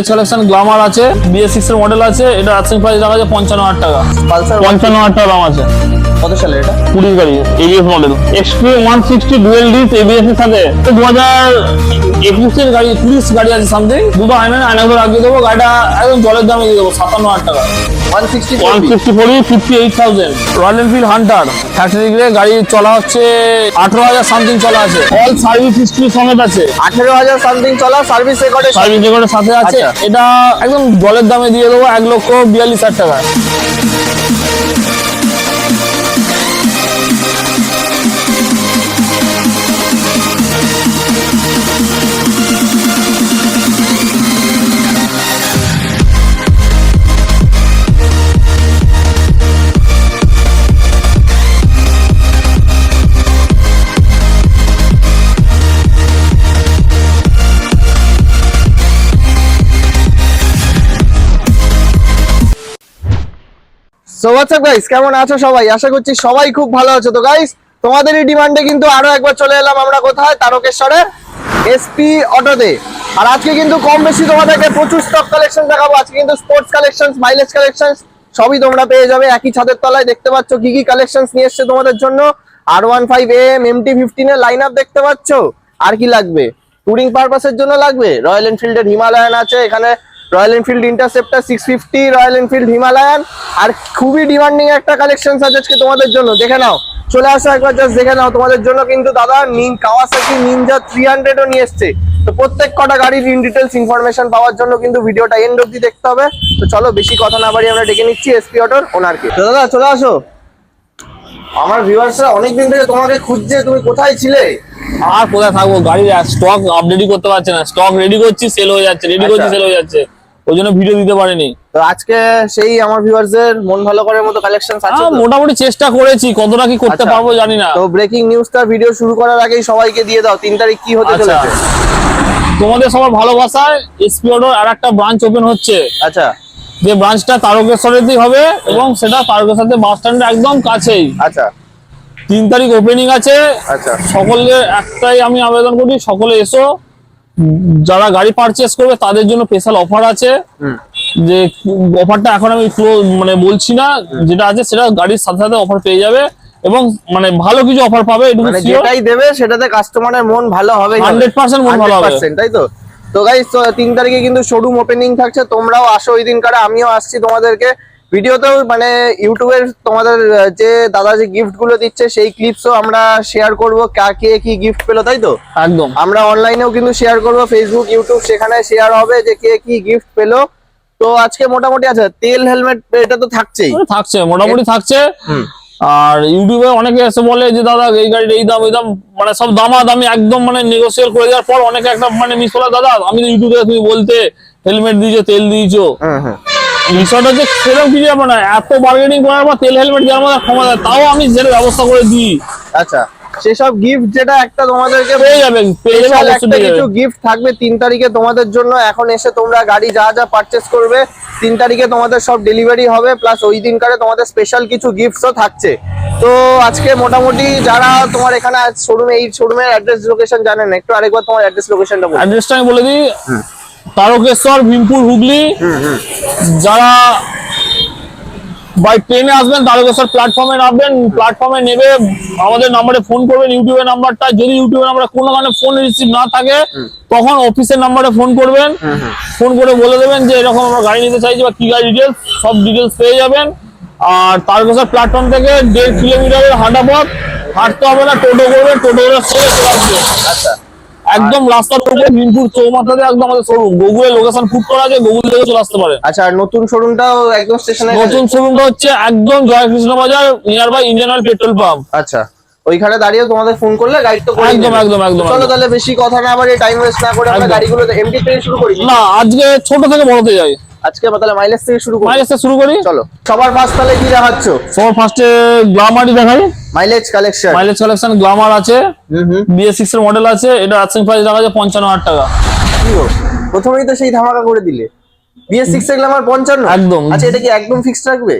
S collection glamour আছে BS six এর model আছে এটা আর্থিং প্রাইস রাখা আছে পঞ্চান্ন হাজার টাকা। পালসার পঞ্চান্ন হাজার টাকা দাম আছে। কত এটা? গাড়ি ABS model XP one sixty dual disc ABS এর সাথে। দু হাজার একুশের গাড়ি গাড়ি আছে সামথিং দুটো আয়না আয়না করে লাগিয়ে দেবো গাড়িটা একদম জলের দামে দিয়ে দেবো সাতান্ন হাজার টাকা। One sixty one sixty four fifty eight thousand Royal Enfield Hunter factory grey গাড়ি চলা হচ্ছে আঠারো হাজার সামথিং চলা আছে। অল সার্ভিস হিস্ট্রি সমেত আছে। আঠেরো হাজার সামথিং চলা সার্ভিস রেকর্ডে সার্ভিস রেকর্ডের সাথে আছে। আচ্ছা। এটা একদম জলের দামে দিয়ে দেবো এক লক্ষ বিয়াল্লিশ হাজার টাকা সো হোয়াটসঅ্যাপ গাইস কেমন আছো সবাই? আশা করছি সবাই খুব ভালো আছো। তো গাইস তোমাদেরই ডিমান্ডে কিন্তু আরও একবার চলে এলাম আমরা কোথায়? তারকেশ্বরে এসপি অটোতে আর আজকে কিন্তু কম বেশি তোমাদেরকে প্রচুর স্টক কালেকশন দেখাবো। আজকে কিন্তু স্পোর্টস কালেকশন মাইলেজ কালেকশন সবই তোমরা পেয়ে যাবে একই ছাদের তলায়। দেখতে পাচ্ছ কি কি কালেকশন নিয়ে এসছে তোমাদের জন্য। R one five M MT fifteen এর লাইন আপ দেখতে পাচ্ছ? আর কি লাগবে? টুরিং পারপাসের জন্য লাগবে? রয়্যাল এনফিল্ডের হিমালয়ান আছে, এখানে Royal Enfield Interceptor six fifty Royal Enfield Himalayan আর খুবই ডিমান্ডিং একটা কালেকশন আছে আজকে তোমাদের জন্য দেখে নাও। চলে আসো একবার জাস্ট দেখে নাও তোমাদের জন্য কিন্তু দাদা নিন কাওয়াসাকি নিনজা থ্রি হান্ড্রেডও নিয়ে এসছে। তো প্রত্যেক কটা গাড়ির ইন ডিটেলস ইনফরমেশন পাওয়ার জন্য কিন্তু ভিডিওটা এন্ড অব্দি দেখতে হবে। তো চলো বেশি কথা না বাড়ি আমরা ডেকে নিচ্ছি এসপি অটোর ওনারকে তো দাদা চলে আসো। আমার ভিউয়ার্সরা অনেকদিন থেকে তোমাকে খুঁজছে তুমি কোথায় ছিলে? আর কোথায় থাকব? গাড়ির স্টক আপডেটই করতে পারছে না। স্টক রেডি করছি সেল হয়ে যাচ্ছে। রেডি করছি আচ্ছা। সেল হয়ে যাচ্ছে। ওই জন্য ভিডিও দিতে পারিনি। তো আজকে সেই আমার ভিউয়ার্সদের মন ভালো করার মতো কালেকশন আছে মোটামুটি চেষ্টা করেছি কতটা কি করতে আচ্ছা। পারব জানি না। তো ব্রেকিং নিউজটা ভিডিও শুরু করার আগেই সবাইকে দিয়ে দাও তিন তারিখ কি হতে আচ্ছা। চলেছে? তোমাদের সবার ভালোবাসায় এসপি অটোর আর একটা ব্রাঞ্চ ওপেন হচ্ছে। আচ্ছা। যে ব্রাঞ্চটা তারকেশ্বরেতেই হবে এবং সেটা তারকেশ্বরের বাস স্ট্যান্ডের একদম কাছেই। আচ্ছা। তিন তারিখ ওপেনিং আছে। আচ্ছা। সকলের একটাই আমি আবেদন করি সকলে এসো। যারা গাড়ি পারচেস করবে তাদের জন্য স্পেশাল অফার আছে। যে অফারটা এখন আমি পুরো মানে বলছি না যেটা আছে সেটা গাড়ির সাথে সাথে অফার পেয়ে যাবে এবং মানে ভালো কিছু অফার পাবে মানে। যেটাই দেবে সেটাতে কাস্টমারের মন ভালো হবে। 100% মন ভালো হবে। তাই তো? তো গাইস তিন তারিখে কিন্তু শোরুম ওপেনিং থাকছে তোমরাও আসো ওই দিন কারে আমিও আসছি তোমাদেরকে। ভিডিওতেও মানে ইউটিউবের তোমাদের যে দাদা যে গিফটগুলো দিচ্ছে সেই ক্লিপসও আমরা শেয়ার করব। কে কি গিফট পেল তাই তো? একদম। আমরা অনলাইনেও কিন্তু শেয়ার করব ফেসবুক ইউটিউব সেখানে শেয়ার হবে যে কে কি গিফট পেল। তো আজকে মোটামুটি আছে তেল হেলমেট এটা তো থাকছেই। থাকছে মোটামুটি থাকছে। হুম। আর ইউটিউবে অনেকে এসে বলে যে দাদা এই গাড়ির এই দাম এই দাম মানে সব দামা দামি একদম মানে নেগোসিয়েট করে দেওয়ার পর অনেকে একটা মানে মিস বলে দাদা আমি তো ইউটিউবে তুমি বলতে হেলমেট দিয়েছ তেল দিয়েছ। হুম হুম বিষয়টা হচ্ছে সেরকম কিছু ব্যাপার না এত বার্গেনিং করার পর তেল হেলমেট দেওয়ার মধ্যে ক্ষমতা। তাও আমি যেটা ব্যবস্থা করে দিই। আচ্ছা সেসব গিফট যেটা একটা তোমাদেরকে পেয়ে যাবে পেয়ে যাবে স্পেশাল একটা কিছু গিফট থাকবে তিন তারিখে তোমাদের জন্য। এখন এসে তোমরা গাড়ি যা যা পারচেস করবে তিন তারিখে তোমাদের সব ডেলিভারি হবে প্লাস ওই দিনকারে তোমাদের স্পেশাল কিছু গিফটসও থাকছে। তো আজকে মোটামুটি যারা তোমার এখানে শোরুমে এই শোরুমের অ্যাড্রেস লোকেশন জানেন একটু আরেকবার তোমার অ্যাড্রেস লোকেশনটা বলো অ্যাড্রেসটা আমি বলে দিই তারকেশ্বর ভীমপুর হুগলি। যারা বাই ট্রেনে আসবেন তারকেশ্বর প্ল্যাটফর্মে নামবেন প্ল্যাটফর্মে নেবে আমাদের নাম্বারে ফোন করবেন ইউটিউবের নাম্বারটা যদি ইউটিউবের নাম্বারে কোনো কারণে ফোন রিসিভ না থাকে তখন অফিসের নাম্বারে ফোন করবেন। ফোন করে বলে দেবেন যে এরকম আমরা গাড়ি নিতে চাইছি বা কি গাড়ি ডিটেলস সব ডিটেলস পেয়ে যাবেন। আর তারকেশ্বর প্ল্যাটফর্ম থেকে দেড় কিলোমিটারের হাঁটা পথ হাঁটতে হবে না টোটো করবে টোটো করে চলে আসবে আচ্ছা। একদম রাস্তার উপরে মিনপুর চৌমাথাতে একদম আমাদের শোরুম গুগলে লোকেশন ফুট করা আছে গুগল থেকে চলে আসতে পারে। আচ্ছা আর নতুন শোরুমটাও একদম স্টেশনে নতুন শোরুমটা হচ্ছে একদম Joykrishna Bazar near by Indian Oil petrol pump আচ্ছা ওইখানে দাঁড়িয়ে তোমাদের ফোন করলে গাইড তো করে একদম, একদম, একদম, চলো তাহলে বেশি কথা না বাড়িয়ে টাইম ওয়েস্ট না করে আমরা। গাড়িগুলো এমটি থেকে শুরু করি। না আজকে ছোট থেকে বড়তে যাই। আজকে তাহলে মাইলেজ থেকে শুরু করি মাইলেজ থেকে শুরু করি? চলো। সবার ফার্স্ট তাহলে কি দেখাচ্ছ? সবার ফার্স্টে গ্লামারই দেখাই। Mileage collection mileage collection glamour আছে। বিএস সিক্স এর মডেল আছে। এটা আর্থিং প্রাইস রাখা আছে পঞ্চান্ন হাজার টাকা? প্রথমেই তো সেই ধামাকা করে দিলে। বিএস সিক্স এর গ্লামার পঞ্চান্ন? একদম। আচ্ছা এটা কি একদম ফিক্সড রাখবে?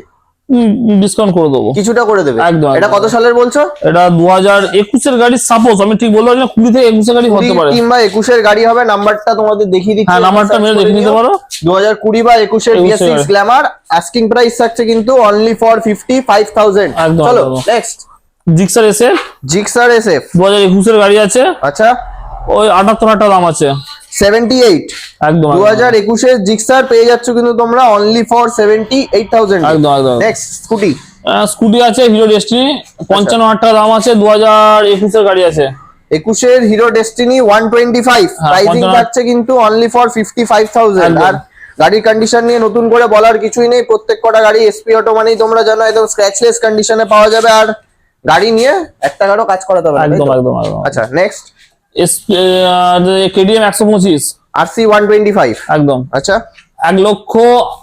ডিসকাউন্ট করে দেবো। কিছুটা করে দেবে। একদম, এটা কত সালের বলছো? এটা দু হাজার একুশের গাড়ি সাপোজ আমি ঠিক পারছি না কুড়ি থেকে একুশের গাড়ি হতে পারে। কিংবা একুশের গাড়ি হবে নাম্বারটা তোমাদের দেখিয়ে দিচ্ছি। হ্যাঁ নাম্বারটা মেরে দেখে নিতে পারো। দু হাজার কুড়ি বা একুশের 21 বিএস গ্ল্যামার আস্কিং প্রাইস থাকছে কিন্তু only for fifty five thousand একদম, চলো। নেক্সট জিক্সার এসে জিক্সার এস এফ দু হাজার একুশের গাড়ি আছে। আচ্ছা। ওই আটাত্তর হাজার দাম আছে। সেভেন্টি এইট একদম। দু হাজার একুশের জিক্সার পেয়ে যাচ্ছ কিন্তু তোমরা only for seventy eight thousand একদম। একদম নেক্সট স্কুটি স্কুটি আছে হিরো ডেস্টিনি পঞ্চান্ন হাজার টাকা দাম আছে দু হাজার একুশের গাড়ি আছে। একুশের Hero Destini one twenty five pricing থাকছে কিন্তু only for fifty five thousand আর গাড়ির কন্ডিশন নিয়ে নতুন করে বলার কিছুই নেই। প্রত্যেক কটা গাড়ি এসপি অটো মানেই তোমরা জানো একদম স্ক্র্যাচলেস কন্ডিশনে পাওয়া যাবে। আর গাড়ি নিয়ে এক টাকারও কাজ করাতে হবে? একদম একদম আচ্ছা নেক্সট কেডিএম একশো পঁচিশ। আরসি ওয়ান টোয়েন্টি ফাইভ একদম। আচ্ছা। এক লক্ষ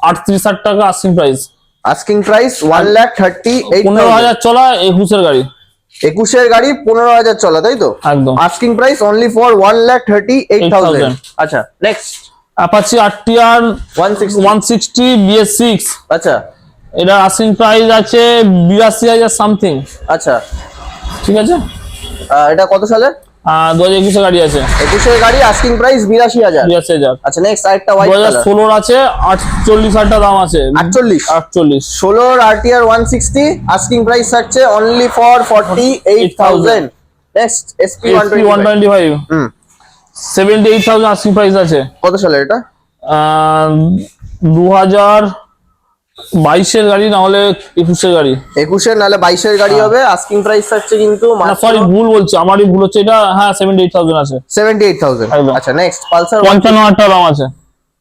আটত্রিশ হাজার টাকা asking price asking price one lakh thirty পনেরো হাজার চলা একুশের গাড়ি। একুশের গাড়ি পনেরো হাজার চলা তাই তো? একদম। Asking price only for one lakh thirty eight thousand আচ্ছা next Apache RTR one six one sixty BS six আচ্ছা। এটা আস্কিং প্রাইস আছে বিরাশি হাজার সামথিং আচ্ছা। ঠিক আছে? এটা কত সালে? দু হাজার একুশে গাড়ি আছে। একুশের গাড়ি আস্কিং প্রাইস বিরাশি হাজার। বিরাশি হাজার। আচ্ছা নেক্সট আরেকটা হোয়াইট কালার ষোলোর আছে আটচল্লিশ হাজার টাকা দাম আছে। আটচল্লিশ। আটচল্লিশ। ষোলোর RTR one sixty asking price থাকছে only for forty eight thousand next SP one twenty five hmm. Seventy eight thousand asking price আছে। কত সালে এটা? দু হাজার বাইশের গাড়ি না হলে একুশের গাড়ি? একুশের নাহলে বাইশের গাড়ি হবে আস্কিং প্রাইস থাকছে কিন্তু সরি ভুল বলছি আমারই ভুল হচ্ছে এটা হ্যাঁ সেভেন্টি এইট থাউজেন্ড আছে। সেভেন্টি এইট থাউজেন্ড আচ্ছা নেক্সট পালসার পঞ্চান্ন হাজার টাকা দাম আছে।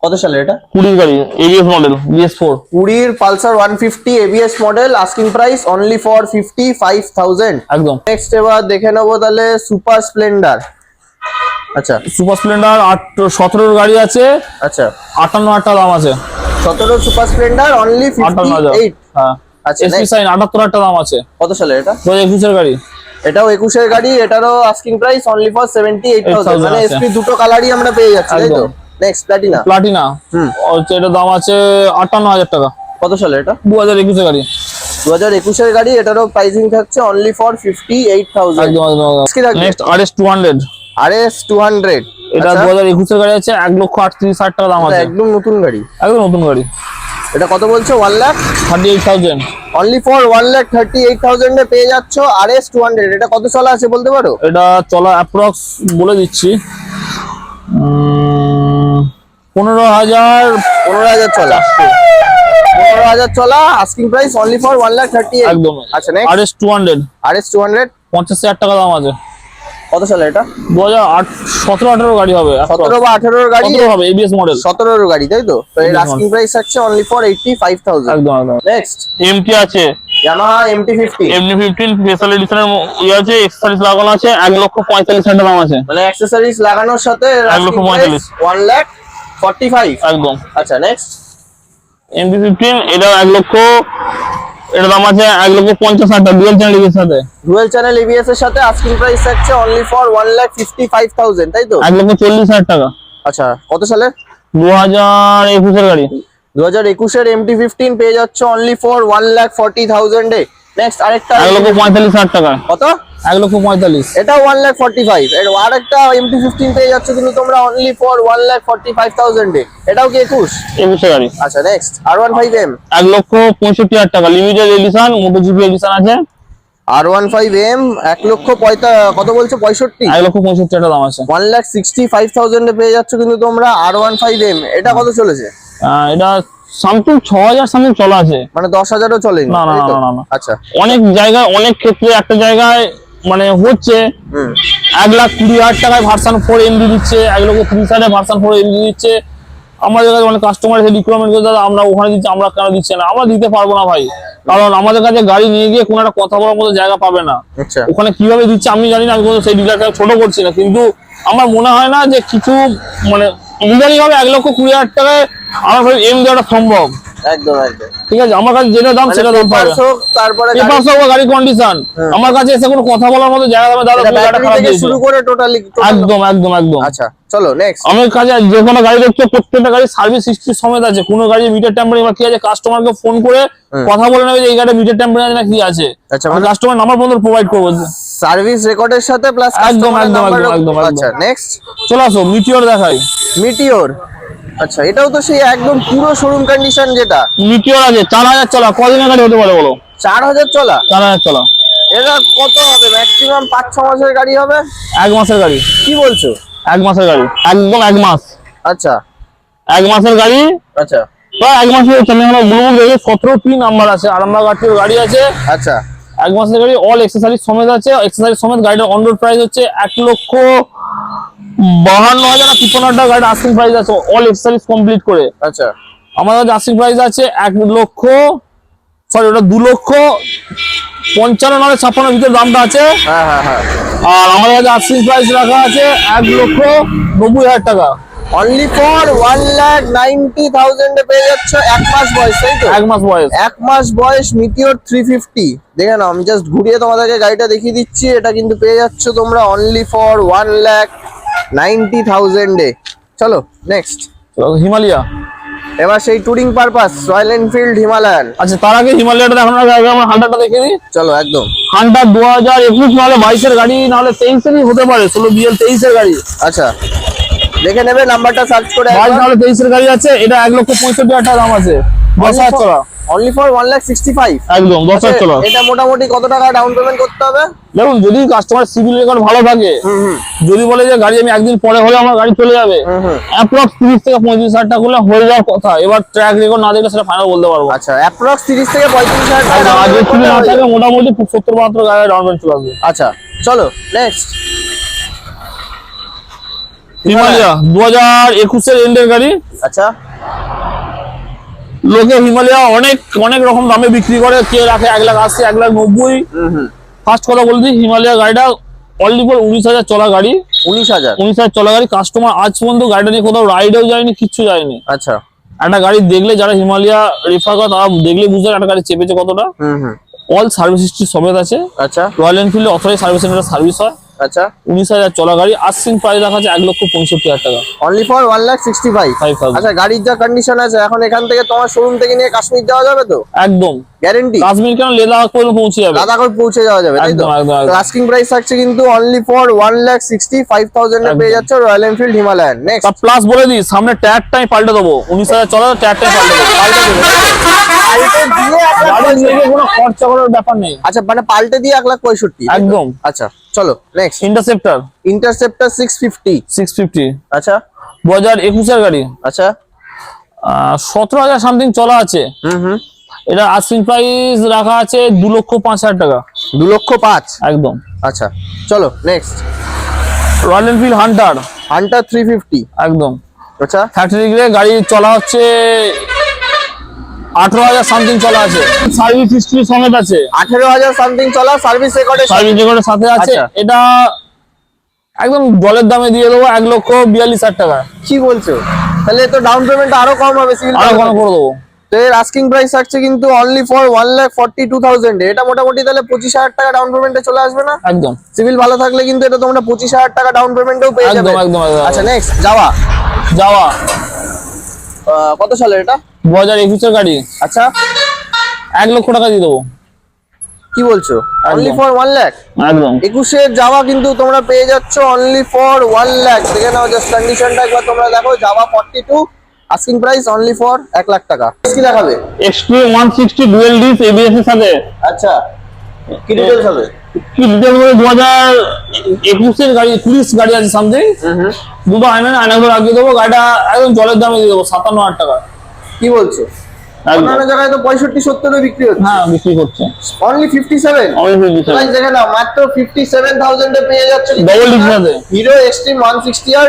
কত সালে এটা? কুড়ির গাড়ি এবিএস মডেল বিএস ফোর কুড়ির Pulsar one fifty ABS model asking price only for fifty five thousand একদম। নেক্সট এবার দেখে নেব তাহলে সুপার স্প্লেন্ডার আচ্ছা। সুপার স্প্লেন্ডার আট সতেরোর গাড়ি আছে। আচ্ছা। আটান্ন হাজার টাকা দাম আছে। 17 সুপার স্প্লেন্ডার অনলি 58 আচ্ছা এসপি সাইন 78 একটা দাম আছে। কত সালে এটা? 2021 এর গাড়ি। এটাও একুশের গাড়ি এটারও আস্কিং প্রাইস অনলি ফর 78000 মানে এসপি দুটো কালারই আমরা পেয়ে যাচ্ছি তাই তো? Next Platina Platina hmm. এটা দাম আছে 58000 টাকা। কত সালে এটা? 2021 এর গাড়ি। 2021 একুশের গাড়ি এটারও প্রাইসিং থাকছে only for 58000 next R S two hundred এটা দু হাজার একুশের গাড়ি আছে এক লক্ষ আটত্রিশ হাজার টাকা দাম আছে। একদম নতুন গাড়ি। একদম নতুন গাড়ি। এটা কত বলছো? One lakh thirty eight thousand only for one lakh thirty eight থাউজেন্ডে পেয়ে যাচ্ছ আর এস টু হান্ড্রেড এটা কত চলা আছে বলতে পারো? এটা চলা অ্যাপ্রক্স বলে দিচ্ছি। পনেরো হাজার পনেরো হাজার চলা। পনেরো হাজার চলা asking price only for one lakh thirty একদম। আচ্ছা R S two hundred R S two hundred পঞ্চাশ হাজার টাকা দাম আছে। কত সালে এটা? দু হাজার সতেরো আঠারো গাড়ি হবে সতেরো বা আঠারোর গাড়ি? হবে এবিএস মডেল সতেরোর গাড়ি তাই তো? তো এর। আস্কিং প্রাইস থাকছে only for eighty five thousand একদম। একদম নেক্সট এমটি আছে। ইয়ামাহা এমটি ফিফটি এমনি ফিফটিন স্পেশাল এডিশনের ইয়ে আছে এক্সেসরিজ লাগানো আছে এক লক্ষ পঁয়তাল্লিশ হাজার দাম আছে। মানে অ্যাক্সেসরিজ লাগানোর সাথে এক লক্ষ পঁয়তাল্লিশ। ওয়ান লাখ ফর্টি ফাইভ একদম। আচ্ছা নেক্সট এমপি ফিফটিন এটা এক লক্ষ এটা দাম আছে এক লক্ষ পঞ্চাশ হাজার টাকা ডুয়েল চ্যানেল এর সাথে। ডুয়েল চ্যানেল এবিএস এর সাথে আস্কিং প্রাইস থাকছে only for one lakh fifty five thousand তাই তো? এক লক্ষ চল্লিশ হাজার টাকা। আচ্ছা কত সালে? দু হাজার একুশের গাড়ি। দু হাজার একুশের এমটি ফিফটিন পেয়ে যাচ্ছে only for one lakh forty থাউজেন্ডে next আরেকটা এক লক্ষ পঁয়তাল্লিশ হাজার টাকা। কত? এক লক্ষ পঁয়তাল্লিশ। এটা ওয়ান লাখ ফর্টি ফাইভ এর আরেকটা এমটি ফিফটিন পেয়ে যাচ্ছ কিন্তু তোমরা only for one lakh forty five থাউজেন্ডে এটাও কি একুশ? একুশের গাড়ি। আচ্ছা next R one five M এক লক্ষ পঁয়ষট্টি হাজার টাকা। Limited edition Moto GP edition আছে। আর ওয়ান ফাইভ এম এক লক্ষ পঁয়তা কত বলছো? পঁয়ষট্টি? এক লক্ষ পঁয়ষট্টি হাজার দাম আছে। ওয়ান লাখ সিক্সটি ফাইভ থাউজেন্ডে পেয়ে যাচ্ছ কিন্তু তোমরা আর ওয়ান ফাইভ এম এটা কত চলেছে? এটা সামথিং ছ হাজার সামথিং চলা আছে মানে দশ হাজারও চলেনি? না, না, না, না। আচ্ছা। অনেক জায়গায় অনেক ক্ষেত্রে একটা জায়গায় মানে হচ্ছে এক লাখ কুড়ি হাজার টাকায় ভার্সান ফোর এমডি দিচ্ছে এক লক্ষ তিরিশ হাজার ভার্সান ফোর এমডি দিচ্ছে। আমাদের কাছে অনেক কাস্টমার এসে রিকোয়ারমেন্ট করে দাদা আমরা ওখানে দিচ্ছি আমরা কেন দিচ্ছে না? আমরা দিতে পারব না ভাই। কারণ আমাদের কাছে গাড়ি নিয়ে গিয়ে কোনো একটা কথা বলার মতো জায়গা পাবে না। আচ্ছা। ওখানে কীভাবে দিচ্ছে আমি জানি না আমি কোনো সেই ডিলারটা ছোট করছি না। কিন্তু আমার মনে হয় না যে কিছু মানে লিগালি হবে এক লক্ষ কুড়ি হাজার টাকায় আমার এম দেওয়াটা সম্ভব। একদম একদম। ঠিক আছে আমার কাছে যেটা দাম মানে সেটা দাম পাবে। তারপরে গাড়ি- পেপার সহ গাড়ি কন্ডিশন আমার কাছে এসে কোনো কথা বলার মতো জায়গা দামে দাদা গাড়িটা খারাপ থেকে শুরু করে টোটালি একদম একদম একদম। আচ্ছা চলো নেক্সট আমার কাছে যে কোনো গাড়ি প্রত্যেকটা গাড়ি সার্ভিস হিস্ট্রি সমেত আছে। কোনো গাড়ি মিটার বা কি আছে কাস্টমারকে ফোন করে কথা বলে নেবে যে এই মিটার টেম্পারিং না কি আছে। আচ্ছা, মানে- কাস্টমার নাম্বার পর্যন্ত প্রোভাইড করব। সার্ভিস রেকর্ডের সাথে প্লাস একদম, একদম, একদম, একদম, আচ্ছা নেক্সট চলে আসো মিটিওর দেখাই। মিটিওর আচ্ছা এটাও তো সেই একদম পুরো শোরুম কন্ডিশন যেটা। মিটিওর আছে চার হাজার চলা কদিনের গাড়ি হতে পারে বলো? চার হাজার চলা? চার হাজার চলা। এটা কত হবে? ম্যাক্সিমাম পাঁচ ছ মাসের গাড়ি হবে? এক মাসের গাড়ি। কি বলছো? এক মাসের গাড়ি। একদম এক মাস। আচ্ছা। এক মাসের গাড়ি। আচ্ছা। প্রায় এক মাসের গেল ব্লুবুক দেখে সতেরো পি নাম্বার আছে আরামবাগ আটটির গাড়ি আছে। আচ্ছা। এক মাসের গাড়ি অল এক্সেসারিজ সমেত আছে। এক্সেসারিজ সমেত গাড়িটার অন রোড প্রাইস হচ্ছে এক লক্ষ বাহান্ন হাজার না তিপ্পান্ন হাজার টাকা গাড়ির আস্কিং প্রাইস আছে অল এক্সেসারিজ কমপ্লিট করে। আচ্ছা। আমাদের কাছে আস্কিং প্রাইস আছে এক লক্ষ সরি ওটা দু লক্ষ পঞ্চান্ন নাহলে ছাপ্পান্ন ভিতরে দামটা আছে। হ্যাঁ হ্যাঁ হ্যাঁ। আর আমাদের কাছে আস্কিং প্রাইস রাখা আছে এক লক্ষ নব্বই হাজার টাকা। Only for one lakh ninety থাউজেন্ডে পেয়ে যাচ্ছ এক মাস বয়স তাই তো? এক মাস বয়স। এক মাস বয়স মিটিওর থ্রি ফিফটি দেখে নাও আমি জাস্ট ঘুরিয়ে তোমাদেরকে গাড়িটা দেখিয়ে দিচ্ছি এটা কিন্তু পেয়ে যাচ্ছ তোমরা only for one lakh ninety থাউজেন্ডে চলো নেক্সট হিমালয়া। এবার সেই touring purpose Royal Enfield Himalayan আচ্ছা তার আগে হিমালয়াটা দেখানোর আগে আমার হান্টারটা দেখে দিই। চলো একদম। হান্টার দু হাজার একুশ নাহলে বাইশের গাড়ি নাহলে তেইশেরই হতে পারে ষোলো বিএল তেইশের গাড়ি। আচ্ছা। দেখে নেবে নাম্বারটা সার্চ করে বাইশ নাহলে তেইশের গাড়ি আছে এটা এক লক্ষ পঁয়ষট্টি হাজার দাম আছে। দশ হাজার চলা। Only for one lakh sixty five একদম দশ হাজার চলা। এটা মোটামুটি কত টাকা ডাউন পেমেন্ট করতে হবে? দেখুন যদি কাস্টমার সিভিল রেকর্ড ভালো থাকে যদি বলে যে গাড়ি আমি একদিন পরে হলে আমার গাড়ি চলে যাবে অ্যাপ্রক্স তিরিশ থেকে পঁয়ত্রিশ হাজার টাকা করলে হয়ে যাওয়ার কথা। এবার ট্র্যাক রেকর্ড না দেখলে সেটা ফাইনাল বলতে পারব আচ্ছা অ্যাপ্রক্স তিরিশ থেকে পঁয়ত্রিশ হাজার টাকা যদি না থাকে মোটামুটি সত্তর বাহাত্তর গাড়ি ডাউন পেমেন্ট চলে আসবে। আচ্ছা চলো নেক্সট হিমালয়া। দু হাজার একুশের এন্ডের গাড়ি। আচ্ছা। লোকে হিমালয়া অনেক অনেক রকম দামে বিক্রি করে। কে রাখে? এক লাখ আশি এক লাখ নব্বই। ফার্স্ট কথা বলে দিই হিমালয়া গাড়িটা অলরেডি উনিশ হাজার চলা গাড়ি। উনিশ হাজার? উনিশ হাজার চলা গাড়ি। কাস্টমার আজ পর্যন্ত গাড়িটা নিয়ে কোথাও রাইডেও যায়নি কিচ্ছু যায়নি। আচ্ছা। একটা গাড়ি দেখলে যারা হিমালয়া রেফার করে তারা দেখলে বুঝতে একটা গাড়ি চেপেছে কতটা। অল সার্ভিস হিস্ট্রি সমেত আছে। আচ্ছা। রয়্যাল এনফিল্ডে অথরাইজ সার্ভিস সেন্টার সার্ভিস হয়। আচ্ছা। উনিশ হাজার চলা গাড়ি আস্কিং প্রাইস রাখা আছে এক লক্ষ পঁয়ষট্টি হাজার টাকা। Only for one lakh sixty five আচ্ছা গাড়ির যা কন্ডিশন আছে এখন এখান থেকে তোমার শোরুম থেকে নিয়ে কাশ্মীর যাওয়া যাবে তো? একদম। গ্যারেন্টি কাশ্মীর কেন লেদাখ পর্যন্ত পৌঁছে যাবে? লাদাখ পৌঁছে যাওয়া যাবে তাই তো। আস্কিং প্রাইস থাকছে কিন্তু only for one lakh sixty five thousand পেয়ে যাচ্ছে রয়্যাল এনফিল্ড হিমালয়ান নেক্সট তা প্লাস বলে দিই সামনে ট্যাগটাই পাল্টে দেবো। উনিশ হাজার চলা ট্যাগটাই পাল্টে দেবো। পাল্টে দেবো। গাড়ি নিয়ে কোনো খরচা করার ব্যাপার নেই। আচ্ছা মানে পাল্টে দিয়ে এক লাখ পঁয়ষট্টি। তাই তো? একদম। আচ্ছা চলো নেক্সট ইন্টারসেপ্টার ইন্টারসেপ্টার আচ্ছা। গাড়ি। আচ্ছা। সতেরো হাজার সামথিং চলা আছে। হুম হুম। এটা আস্কিং প্রাইস রাখা আছে দু লক্ষ পাঁচ হাজার টাকা। দু লক্ষ পাঁচ? একদম। আচ্ছা চলো next Royal Enfield Hunter Hunter three fifty একদম। আচ্ছা? ফ্যাক্টরি গ্রে গাড়ি চলা হচ্ছে আঠারো হাজার সামথিং চলা আছে। সার্ভিস হিস্ট্রি সমেত আছে। আঠেরো হাজার সামথিং চলা সার্ভিস রেকর্ডের সার্ভিস রেকর্ডের সাথে আছে। আচ্ছা। এটা একদম জলের দামে দিয়ে দেবো এক লক্ষ বিয়াল্লিশ হাজার টাকা। কি বলছো? তাহলে তো ডাউন পেমেন্ট আরও কম হবে আরও কোনো করে দেবো। তো এর আস্কিং প্রাইস থাকছে কিন্তু only for one lakh forty two thousand এটা মোটামুটি তাহলে পঁচিশ হাজার টাকা ডাউন পেমেন্টে চলে আসবে না? একদম। সিভিল ভালো থাকলে কিন্তু এটা তোমরা পঁচিশ হাজার টাকা ডাউন পেমেন্টেও পেয়ে যাবে। একদম, আচ্ছা নেক্সট যাওয়া। যাওয়া। কত সালের এটা? দু হাজার একুশের গাড়ি। আচ্ছা। এক লক্ষ টাকা দিয়ে দেবো। কি বলছো? অনলি ফর ওয়ান লাখ একদম। একুশের যাওয়া কিন্তু তোমরা পেয়ে যাচ্ছ অনলি ফর ওয়ান লাখ দেখে নাও জাস্ট কন্ডিশনটা একবার তোমরা দেখো। যাওয়া forty two asking price only for এক লাখ টাকা। কি দেখাবে? Xtreme one sixty dual disc ABS এর সাথে। আচ্ছা কি ডিটেলস হবে? কি ডিটেল বলে দু হাজার একুশের গাড়ি কুড়িশ গাড়ি আছে সামথিং দুটো আয়না আয়না করে রাখিয়ে দেবো। গাড়িটা একদম জলের দামে দিয়ে দেবো সাতান্ন হাজার টাকা। কি বলছো? অন্যান্য জায়গায় তো পঁয়ষট্টি সত্তরে বিক্রি হচ্ছে। হ্যাঁ বিক্রি করছে অনলি ফিফটি সেভেন দেখে নাও মাত্র ফিফটি সেভেন থাউজেন্ডে পেয়ে যাচ্ছে disc সাথে। হিরো এক্সট্রিম ওয়ান সিক্সটি আর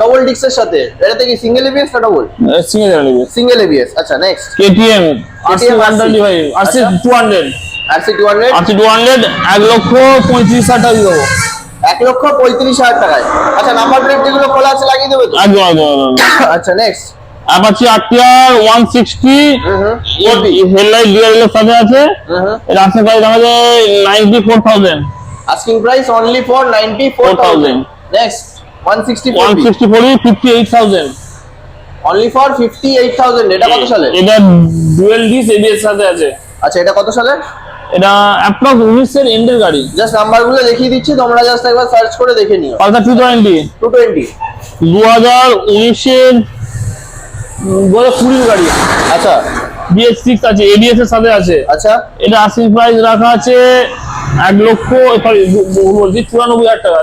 ডবল ডিক্সের সাথে। এটাতে কি সিঙ্গেল এবিএস না ডবল সিঙ্গেল গাড়ি সিঙ্গেল এবিএস আচ্ছা next KTM RC one twenty five RC. Two hundred R C two hundred RC two hundred এক লক্ষ পঁয়ত্রিশ হাজার টাকা দেবো। এক লক্ষ পঁয়ত্রিশ হাজার টাকায়। আচ্ছা নাম্বার প্লেট যেগুলো খোলা আছে লাগিয়ে দেবে তো। আচ্ছা next Apache RTR one sixty headlight DRL এর সাথে আছে। এর আসে প্রাইস আমাদের ninety four thousand asking price only for 94000 next 160 one sixty four fifty eight thousand only for 58000 এটা কত সালে? এটা ডুয়েল ডিস এবিএস সাথে আছে। আচ্ছা এটা কত সালে? এটা অ্যাপ্রক্স উনিশের এন্ডের গাড়ি। জাস্ট নাম্বারগুলো দেখিয়ে দিচ্ছি তোমরা জাস্ট একবার সার্চ করে দেখে নিও। পালসার টু টোয়েন্টি 220 দু হাজার দু কুড়ির গাড়ি। আচ্ছা। বিএস সিক্স আছে এবিএস এর সাথে আছে। আচ্ছা। এটা আশি প্রাইস রাখা আছে এক লক্ষ সরি বলছি চুরানব্বই হাজার টাকা।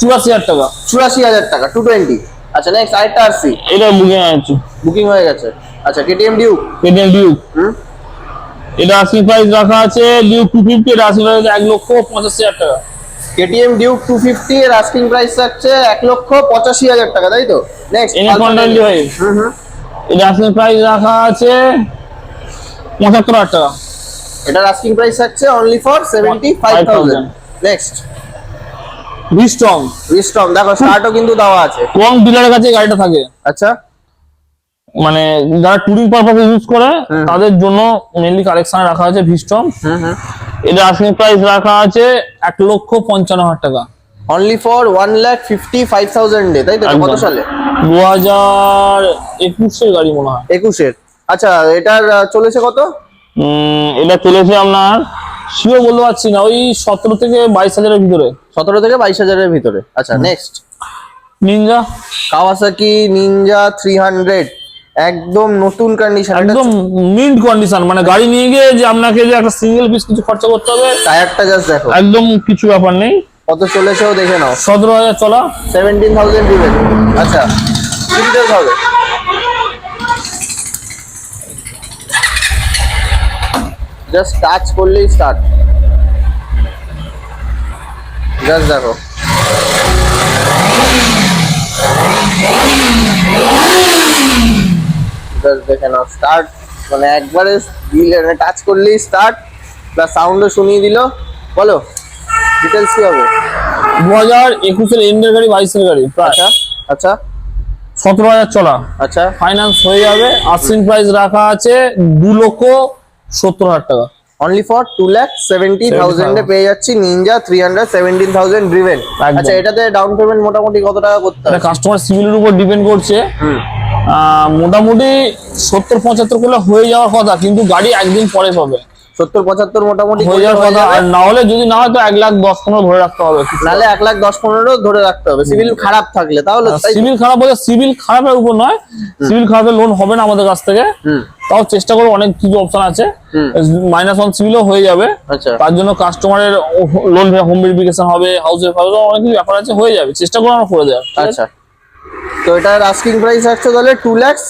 চুরাশি হাজার টাকা। 84000 টাকা 220 আচ্ছা নেক্সট আরেকটা আরসি এটা বুকিং আছে বুকিং হয়ে গেছে। আচ্ছা কেটিএম ডিউক কেটিএম ডিউক হুম? এটা আশি প্রাইস রাখা আছে ডিউক টু ফিফটি এটা আশি প্রাইস এক লক্ষ পঁচাশি হাজার টাকা। কেটিএম ডিউক 250 এর আস্কিং প্রাইস থাকছে 1 লক্ষ 85 টাকা তাই তো? নেক্সট টোয়েন্টি ফাইভ হুম হুম। এটা আশি প্রাইস রাখা আছে পঁচাত্তর হাজার টাকা। এটার আস্কিং প্রাইস থাকছে অনলি ফর 75000 নেক্সট ভিস্টং রিস্টম দেখো স্টার্টও কিন্তু দেওয়া আছে। কম ডিলারের কাছে গাড়িটা থাকে। আচ্ছা। মানে যারা টুরিং পারপাসে ইউজ করে তাদের জন্য মেনলি কালেকশনে রাখা আছে ভিস্টম হুম হুম। এটা আস্কিং প্রাইস রাখা আছে এক লক্ষ পঞ্চান্ন হাজার টাকা। Only for one lakh fifty five thousand তাই তো? কত সালে? দু হাজার একুশের গাড়ি মনে হয়। একুশের। আচ্ছা এটার চলেছে কত? এটা চলেছে আপনার শিও বলতে পারছি না ওই সতেরো থেকে বাইশ হাজারের ভিতরে। সতেরো থেকে বাইশ হাজারের ভিতরে। আচ্ছা next Ninja Kawasaki Ninja three hundred একদম নতুন কন্ডিশন একদম মিন্ট কন্ডিশন মানে গাড়ি নিয়ে গিয়ে যে আপনাকে যে একটা সিঙ্গেল পিস কিছু খরচা করতে হবে টায়ারটা জাস্ট দেখো। একদম কিছু ব্যাপার নেই। কত চলেছেও দেখে নাও। সতেরো হাজার চলা। সেভেন্টিন থাউজেন্ড দিবেন আচ্ছা কি হবে। জাস্ট টাচ করলেই স্টার্ট জাস্ট দেখো। জাস্ট দেখে নাও স্টার্ট মানে একবারে দিলে টাচ করলেই স্টার্ট প্লাস সাউন্ডও শুনিয়ে দিল। বলো ডিটেলস কি হবে? দু হাজার একুশের এন্ডের গাড়ি বাইশের গাড়ি আচ্ছা আচ্ছা। সতেরো হাজার চলা। আচ্ছা। ফাইন্যান্স হয়ে যাবে। আস্কিং প্রাইস রাখা আছে দু লক্ষ সত্তর হাজার টাকা। Only for two lakh seventy thousand পেয়ে যাচ্ছি Ninja three hundred seventeen thousand driven আচ্ছা এটাতে ডাউন পেমেন্ট মোটামুটি কত টাকা করতে হবে? কাস্টমার সিভিলের উপর ডিপেন্ড করছে। মোটামুটি সত্তর পঁচাত্তর করলে হয়ে যাওয়ার কথা কিন্তু গাড়ি একদিন পরে পাবে। সত্তর পঁচাত্তর মোটামুটি হয়ে যাওয়ার কথা আর না হলে যদি না হয় তো এক লাখ দশ পনেরো ধরে রাখতে হবে। নাহলে এক লাখ দশ পনেরো ধরে রাখতে হবে। সিভিল খারাপ থাকলে তাহলে সিভিল খারাপ বলে সিভিল খারাপের উপর নয় সিভিল খারাপের লোন হবে না আমাদের কাছ থেকে। হুম। তাও চেষ্টা করব অনেক কিছু অপশন আছে। মাইনাস ওয়ান সিভিলও হয়ে যাবে। আচ্ছা। তার জন্য কাস্টমারের লোন হোম ভেরিফিকেশন হবে হাউস হবে অনেক কিছু ব্যাপার আছে হয়ে যাবে। চেষ্টা করব আমরা করে দেওয়ার। আচ্ছা। তো এটার আস্কিং প্রাইস আসছে তাহলে টু ল্যাক্স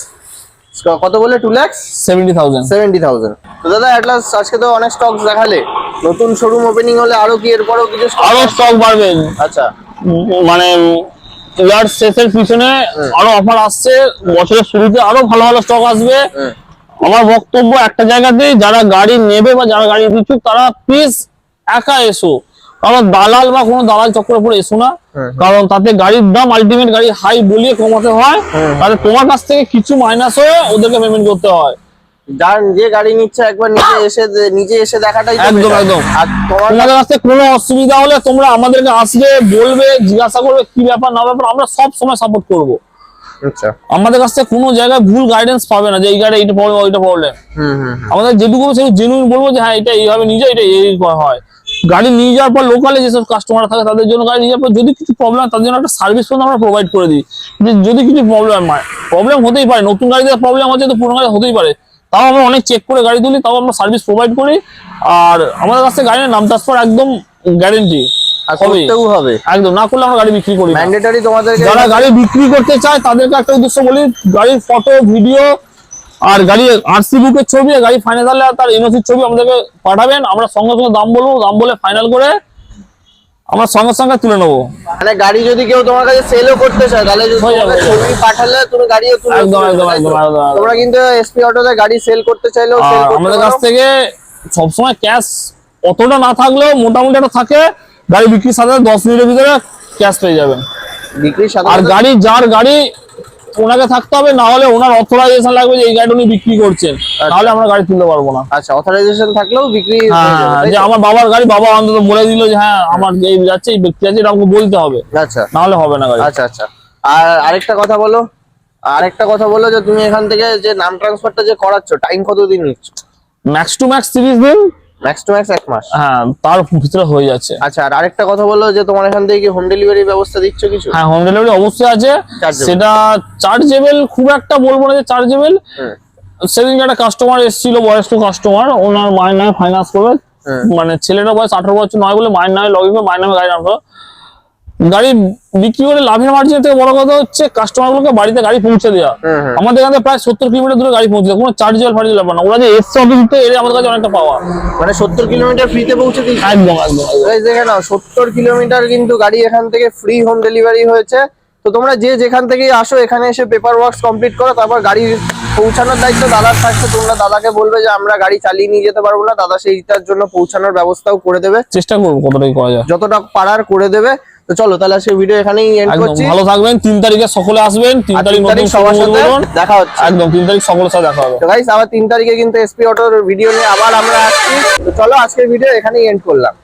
কত বলে two lakhs seventy thousand seventy thousand তো দাদা অ্যাটলাস আজকে তো অনেক স্টক দেখালে। নতুন শোরুম ওপেনিং হলে আরও কি এরপরও কিছু আরও স্টক বাড়বে। আচ্ছা। মানে ইয়ার শেষের পিছনে আরও অফার আসছে। বছরের শুরুতে আরও ভালো ভালো স্টক আসবে। আমার বক্তব্য একটা জায়গাতেই যারা গাড়ি নেবে বা যারা গাড়ি দিচ্ছ তারা প্লিজ একা এসো। কারণ দালাল বা কোনো দালাল চক্করে পরে এসো না। কারণ তাতে গাড়ির দাম আলটিমেট গাড়ি হাই বলিয়ে কমাতে হয়। তাহলে তোমার কাছ থেকে কিছু মাইনাস হয়ে ওদেরকে পেমেন্ট করতে হয়। যে গাড়ি নিচ্ছে একবার নিজে এসে নিজে এসে দেখাটাই একদম, একদম। তোমাদের কাছ কোনো অসুবিধা হলে তোমরা আমাদেরকে আসবে বলবে জিজ্ঞাসা করবে কি ব্যাপার না ব্যাপার আমরা সব সময় সাপোর্ট করব। আচ্ছা। আমাদের কাছ থেকে কোনো জায়গায় ভুল গাইডেন্স পাবে না যে এই গাড়ি এইটা প্রবলেম ওইটা প্রবলেম হুম হুম আমাদের যেটুকু সেটুকু জেনুইন বলব যে হ্যাঁ এটা এইভাবে নিজে এটা এই হয়। গাড়ি নিয়ে যাওয়ার পর লোকালে যেসব কাস্টমার থাকে তাদের জন্য গাড়ি নিয়ে যাওয়ার পর যদি কিছু প্রবলেম তাদের জন্য একটা সার্ভিস পর্যন্ত আমরা প্রোভাইড করে দিই। যদি কিছু প্রবলেম হয় প্রবলেম হতেই পারে। নতুন গাড়িতে প্রবলেম হচ্ছে তো পুরোনো গাড়ি হতেই পারে। তাও আমরা অনেক চেক করে গাড়ি তুলি তাও আমরা সার্ভিস প্রোভাইড করি। আর আমাদের কাছ গাড়ির নাম ট্রান্সফার একদম গ্যারেন্টি হবে করতেও হবে। একদম না করলে আমরা গাড়ি বিক্রি করি। ম্যান্ডেটরি তোমাদেরকে যারা গাড়ি বিক্রি করতে চায় তাদেরকে একটা উদ্দেশ্য বলি গাড়ির ফটো ভিডিও আর গাড়ি আরসি বুকের ছবি আর গাড়ি ফাইনাল হলে তার এনওসির ছবি আমাদেরকে পাঠাবেন। আমরা সঙ্গে সঙ্গে দাম বলব দাম বলে ফাইনাল করে আমরা সঙ্গে সঙ্গে তুলে নেব। মানে গাড়ি যদি কেউ তোমার কাছে সেলও করতে চায় তাহলে ছবি পাঠালে তুমি গাড়িও তুলে একদম, একদম? একদম। তোমরা কিন্তু এসপি অটোতে গাড়ি সেল করতে চাইলেও আমাদের কাছ থেকে সবসময় ক্যাশ অতটা না থাকলেও মোটামুটি একটা থাকে গাড়ি বিক্রির সাথে দশ মিনিটের ভিতরে ক্যাশ পেয়ে যাবেন। বিক্রির সাথে আর গাড়ি যার গাড়ি ওনাকে থাকতে হবে না হলে ওনার অথরাইজেশন লাগবে যে এই গাড়িটা উনি বিক্রি করছেন। তাহলে আমরা গাড়ি তুলতে পারব না। আচ্ছা অথরাইজেশন থাকলেও বিক্রি হয়ে যে আমার বাবার গাড়ি বাবা অন্তত বলে দিল যে হ্যাঁ আমার এই যাচ্ছে এই ব্যক্তি আছে এটা আমাকে বলতে হবে। আচ্ছা। না হলে হবে না গাড়ি। আচ্ছা আচ্ছা। আর আরেকটা কথা বলো আরেকটা কথা বলো যে তুমি এখান থেকে যে নাম ট্রান্সফারটা যে করাচ্ছ টাইম কতদিন নিচ্ছ? ম্যাক্স টু ম্যাক্স তিরিশ দিন। ম্যাক্স টু ম্যাক্স এক মাস? হ্যাঁ তার ভিতরে হয়ে যাচ্ছে। আচ্ছা আর আরেকটা কথা বলো যে তোমার এখান থেকে কি হোম ডেলিভারি ব্যবস্থা দিচ্ছ কিছু? হ্যাঁ হোম ডেলিভারি অবশ্যই আছে। সেটা চার্জেবল খুব একটা বলব না যে চার্জেবল হুম। সেদিন একটা কাস্টমার এসেছিল বয়স্ক কাস্টমার ওনার মায়ের নামে ফাইন্যান্স করবে। হুম। মানে ছেলেটা বয়স আঠারো বছর নয় বলে মায়ের নামে লগ ইন করে মায়ের নামে গাড়ি আনলো গাড়ি বিক্রি করে লাভের মার্জিন থেকে বড় কথা হচ্ছে কাস্টমার গুলোকে বাড়িতে গাড়ি পৌঁছে দেওয়া। আমাদের এখানে প্রায় সত্তর কিলোমিটার দূরে গাড়ি পৌঁছে কোনো চার্জেবল ফার্জেবল ব্যাপার না। ওরা যে এসছে অফিসতে এলে আমাদের কাছে অনেকটা পাওয়া মানে সত্তর কিলোমিটার ফ্রিতে পৌঁছে দিচ্ছ একদম একদম। দেখে নাও সত্তর কিলোমিটার কিন্তু গাড়ি এখান থেকে ফ্রি হোম ডেলিভারি হয়েছে। তো তোমরা যে যেখান থেকেই আসো এখানে এসে পেপার ওয়ার্কস কমপ্লিট করো তারপর গাড়ি পৌঁছানোর দায়িত্ব দাদার থাকছে। তোমরা দাদাকে বলবে যে আমরা গাড়ি চালিয়ে নিয়ে যেতে পারব না। দাদা সেইটার জন্য পৌঁছানোর ব্যবস্থাও করে দেবে। চেষ্টা করব কতটাই করা যায়। যতটা পারার করে দেবে। তো চলো তাহলে সেই ভিডিও এখানেই এন্ড করছি। ভালো থাকবেন 3 তারিখে সকলে আসবেন তিন আর তারিখ তিন নতুন সবার সাথে দেখা হচ্ছে। একদম 3 তারিখ সকলের সাথে দেখা হবে। তো গাইস আবার 3 তারিখে কিন্তু এসপি অটোর ভিডিও নিয়ে আবার আমরা আসছি। তো চলো আজকের ভিডিও এখানেই এন্ড করলাম।